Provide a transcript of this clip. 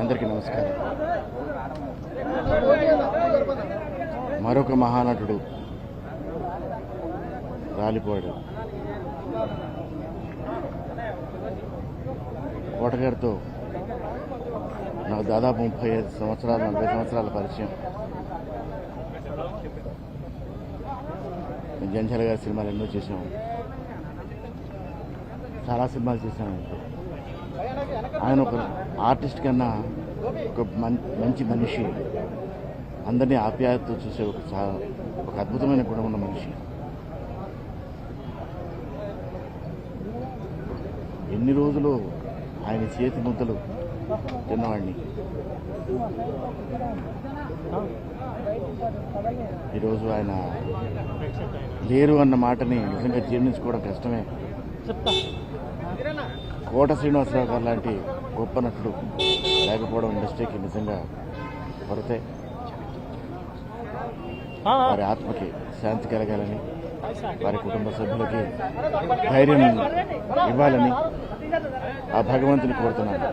అందరికీ నమస్కారం. మరొక మహానటుడు రాలిపోయాడు. కోటగారితో నాకు దాదాపు ముప్పై ఐదు సంవత్సరాలు నలభై సంవత్సరాల పరిచయం. జంజాల గారి సినిమాలు ఎన్నో చేసాము చాలా సినిమాలు చేశాను ఆయన ఒక ఆర్టిస్ట్ కన్నా ఒక మంచి మనిషి అందరినీ ఆప్యాయతతో చూసే ఒక ఒక అద్భుతమైన గుణం ఉన్న మనిషి. ఎన్ని రోజులు ఆయన చేతి ముద్దలు తిన్నవాడిని? ఈరోజు ఆయన లేరు అన్న మాటని నిజంగా జీర్ణించుకోవడం కష్టమే. కోట శ్రీనివాసరావు గారు లాంటి గొప్ప నటుడు లేకపోవడం ఇండస్ట్రీకి నిజంగా కొరతే వారి ఆత్మకి శాంతి కలగాలని వారి కుటుంబ సభ్యులకి ధైర్యం ఇవ్వాలని ఆ భగవంతుని కోరుతున్నాను.